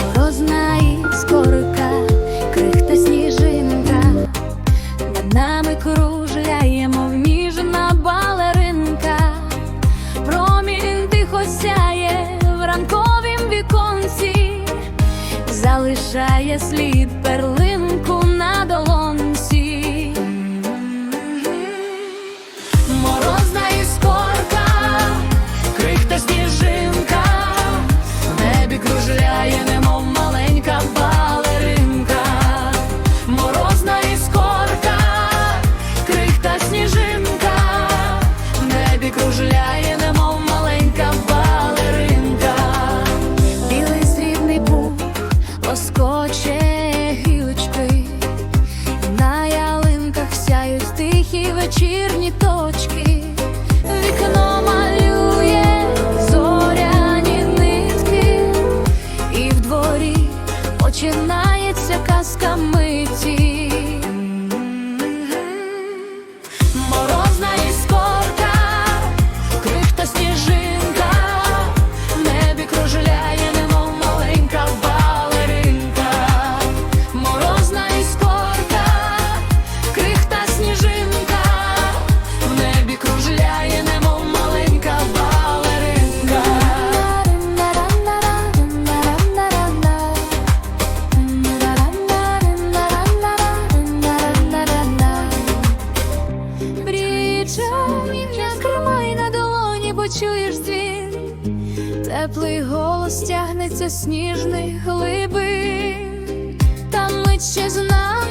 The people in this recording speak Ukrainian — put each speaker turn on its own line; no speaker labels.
Морозна іскорка, крихта сніжинка, нами кружляє, мов ніжна балеринка, промінь тихо сяє в ранковім віконці, залишає слід перлинку лоскоче гілочки, на ялинках сяють тихі вечірні точки, вікно малює почуєш дзвін, теплий голос тягнеться сніжних глибин, там мить ще знає.